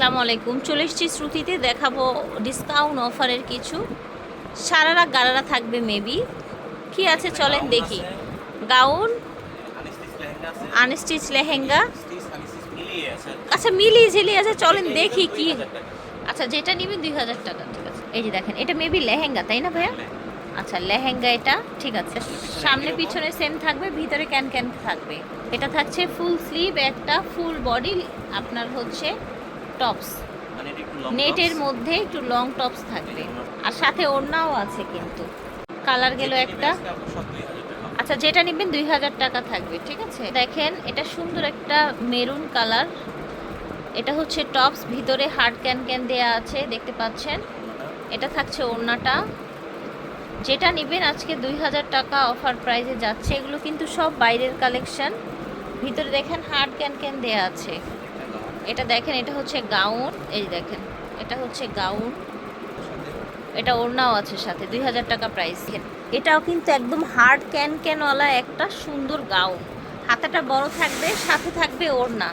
আসসালামু আলাইকুম। চলে এসেছি শ্রুতিতে, দেখাবো ডিসকাউন্ট অফারের কিছু। সারারা গারারা থাকবে মেবি কি আছে চলেন দেখি। Gown unstitch lehenga. আচ্ছা মিলিয়ে ঝিলিয়ে আছে, চলেন দেখি কি। আচ্ছা যেটা নিবি দুই হাজার টাকা, ঠিক আছে। এই যে দেখেন, এটা মেবি লেহেঙ্গা, তাই না ভাইয়া? আচ্ছা লেহেঙ্গা এটা, ঠিক আছে। সামনে পিছনে সেম থাকবে, ভিতরে ক্যান ক্যান থাকবে। এটা থাকছে ফুল স্লিভ একটা ফুল বডি আপনার হচ্ছে টপস। নেটের মধ্যে একটু লং টপস থাকবে। আর সাথে ওড়নাও আছে কিন্তু। কালার গেল একটা। আচ্ছা যেটা নেবেন দুই হাজার টাকা থাকবে ঠিক আছে? দেখেন এটা সুন্দর একটা মেরুন কালার। এটা হচ্ছে টপস ভিতরে হার্ড ক্যান ক্যান দেয়া আছে দেখতে পাচ্ছেন? এটা থাকছে ওড়নাটা। যেটা নেবেন আজকে দুই হাজার টাকা অফার প্রাইসে যাচ্ছে। এগুলো কিন্তু সব বাইরের কালেকশন। ভিতরে দেখেন হার্ড ক্যান ক্যান দেয়া আছে। এটা দেখেন, এটা হচ্ছে গাউন। এই দেখেন, এটা হচ্ছে গাউন। এটা ওড়নাও আছে সাথে, দুই হাজার টাকা প্রাইস এটাও কিন্তু একদম হার্ড ক্যান ক্যানওয়ালা একটা সুন্দর গাউন। হাতাটা বড় থাকবে, সাথে থাকবে ওড়না।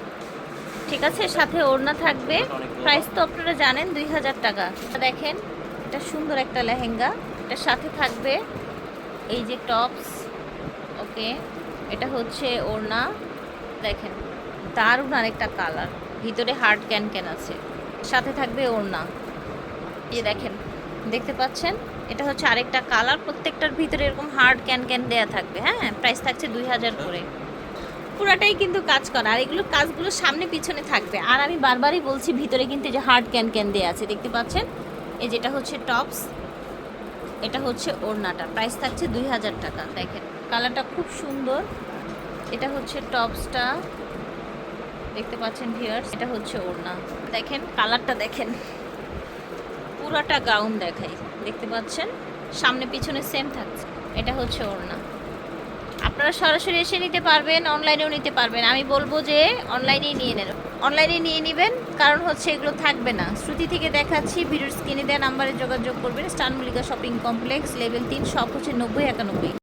ঠিক আছে, সাথে ওড়না থাকবে। প্রাইস তো আপনারা জানেন, দুই হাজার টাকা। দেখেন, এটা সুন্দর একটা লেহেঙ্গা। এটা সাথে থাকবে, এই যে টপস ওকে এটা হচ্ছে ওড়না। দেখেন, দারুণ আরেকটা কালার ভিতরে হার্ড ক্যান ক্যান আছে। সাথে থাকবে ওড়না। এই দেখেন, দেখতে পাচ্ছেন? এটা হচ্ছে আরেকটা কালার, প্রত্যেকটার ভিতরে এরকম হার্ড ক্যান ক্যান দেয়া থাকবে হ্যাঁ? প্রাইস থাকছে দুই হাজার করে। পুরাটাই কিন্তু কাজ করা, আর এগুলো কাজগুলো সামনে পিছনে থাকবে। আর আমি বারবারই বলছি, ভিতরে কিন্তু যে হার্ড ক্যান ক্যান দেয়া আছে, দেখতে পাচ্ছেন? এই যেটা হচ্ছে টপস, এটা হচ্ছে ওড়নাটা। প্রাইস থাকছে দুই হাজার টাকা, দেখেন। কালারটা খুব সুন্দর। এটা হচ্ছে টপসটা। দেখতে পাচ্ছেন ভিউয়ার্স এটা হচ্ছে ওড়না। দেখেন, কালারটা দেখেন। পুরাটা গাউন দেখাই। দেখতে পাচ্ছেন, সামনে পিছনে সেম থাকছে। এটা হচ্ছে ওড়না। আপনারা সরাসরি এসে নিতে পারবেন অনলাইনেও নিতে পারবেন। আমি বলব যে অনলাইনেই নিয়ে নেন। অনলাইনে নিয়ে নেবেন, কারণ হচ্ছে এগুলো থাকবে না। শ্রুতি থেকে দেখাচ্ছি, ভিডিওর স্ক্রিনে দেওয়া নাম্বারে যোগাযোগ করবেন। স্টান মল্লিকা শপিং কমপ্লেক্স লেভেল তিন সব হচ্ছে নব্বই একানব্বই।